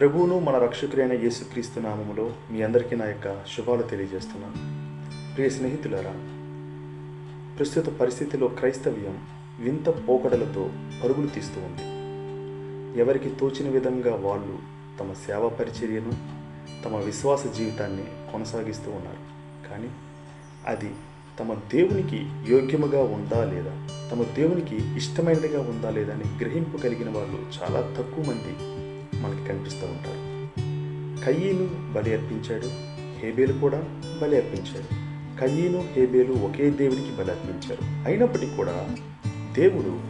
ప్రభువును మన రక్షకుడైన యేసుక్రీస్తు నామములో మీ అందరికీ నా యొక్క శుభాలు తెలియజేస్తున్నాను. ప్రియ స్నేహితులారా ప్రస్తుత పరిస్థితిలో క్రైస్తవ్యం వింత పోకడలతో పరుగులు తీస్తూ ఉంది. ఎవరికి తోచిన విధంగా వాళ్ళు తమ సేవా పరిచర్యను తమ విశ్వాస జీవితాన్ని కొనసాగిస్తూ ఉన్నారు. కానీ అది తమ దేవునికి యోగ్యముగా ఉందా లేదా తమ దేవునికి ఇష్టమైనదిగా ఉందా లేదా అని గ్రహింపు కలిగిన వాళ్ళు చాలా తక్కువ మంది మనకి కనిపిస్తూ ఉంటారు. కయ్యను బలి అర్పించాడు హేబేలు కూడా బలి అర్పించాడు. కయ్యను హేబేలు ఒకే దేవునికి బలి అర్పించారు. అయినప్పటికీ కూడా దేవుడు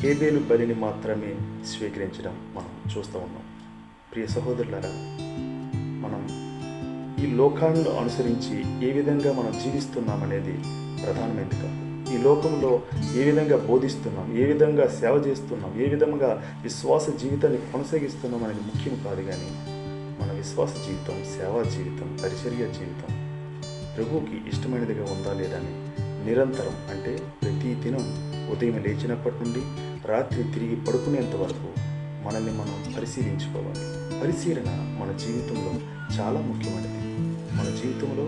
హేబేలు బలిని మాత్రమే స్వీకరించడం మనం చూస్తూ ఉన్నాం. ప్రియ సహోదరులారా మనం ఈ లోకాన్ని అనుసరించి ఏ విధంగా మనం జీవిస్తున్నామనేది ప్రధానమైనది కాదు. ఈ లోకంలో ఏ విధంగా బోధిస్తున్నాం ఏ విధంగా సేవ చేస్తున్నాం ఏ విధంగా విశ్వాస జీవితాన్ని కొనసాగిస్తున్నాం అనేది ముఖ్యం కాదు కానీ మన విశ్వాస జీవితం సేవా జీవితం పరిచర్య జీవితం ప్రభువుకి ఇష్టమైనదిగా ఉందా లేదా అని నిరంతరం అంటే ప్రతి దినం ఉదయం లేచినప్పటి నుండి రాత్రి తిరిగి పడుకునేంత వరకు మనల్ని మనం పరిశీలించుకోవాలి. పరిశీలన మన జీవితంలో చాలా ముఖ్యమైనది. మన జీవితంలో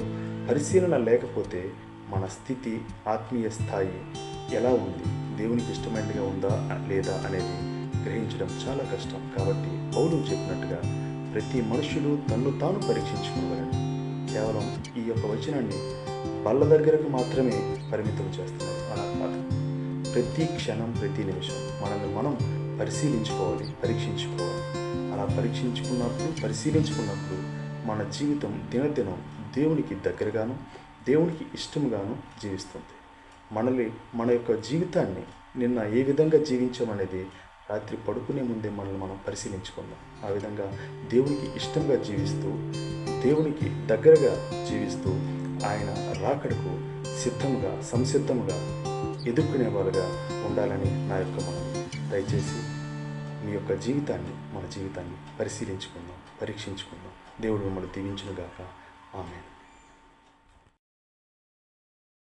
పరిశీలన లేకపోతే మన స్థితి ఆత్మీయ స్థాయి ఎలా ఉంది? దేవునికి ఇష్టమైనదిగా ఉందా? లేదా? అనేది గ్రహించడం చాలా కష్టం. కాబట్టి పౌలు చెప్పినట్టుగా ప్రతి మనుషులు తన్ను తాను పరీక్షించుకోగలడు కేవలం ఈ యొక్క వచనాన్ని బళ్ళ దగ్గరకు మాత్రమే పరిమితం చేస్తున్నారు. అలా కాదు. ప్రతి క్షణం ప్రతి నిమిషం మనల్ని మనం పరిశీలించుకోవాలి పరీక్షించుకోవాలి. అలా పరీక్షించుకున్నప్పుడు పరిశీలించుకున్నప్పుడు మన జీవితం దినదినం దేవునికి దగ్గరగాను దేవునికి ఇష్టముగాను జీవిస్తుంది. మనల్ని మన యొక్క జీవితాన్ని నిన్న ఏ విధంగా జీవించామనేది రాత్రి పడుకునే ముందే మనల్ని మనం పరిశీలించుకుందాం. ఆ విధంగా దేవునికి ఇష్టంగా జీవిస్తూ దేవునికి దగ్గరగా జీవిస్తూ ఆయన రాకడకు సిద్ధంగా సంసిద్ధంగా ఎదుర్కొనే వాళ్ళుగా ఉండాలని నా యొక్క మనం దయచేసి మీ యొక్క జీవితాన్ని మన జీవితాన్ని పరిశీలించుకుందాం పరీక్షించుకుందాం. దేవుడు మిమ్మల్ని దీవించునుగాక. ఆమె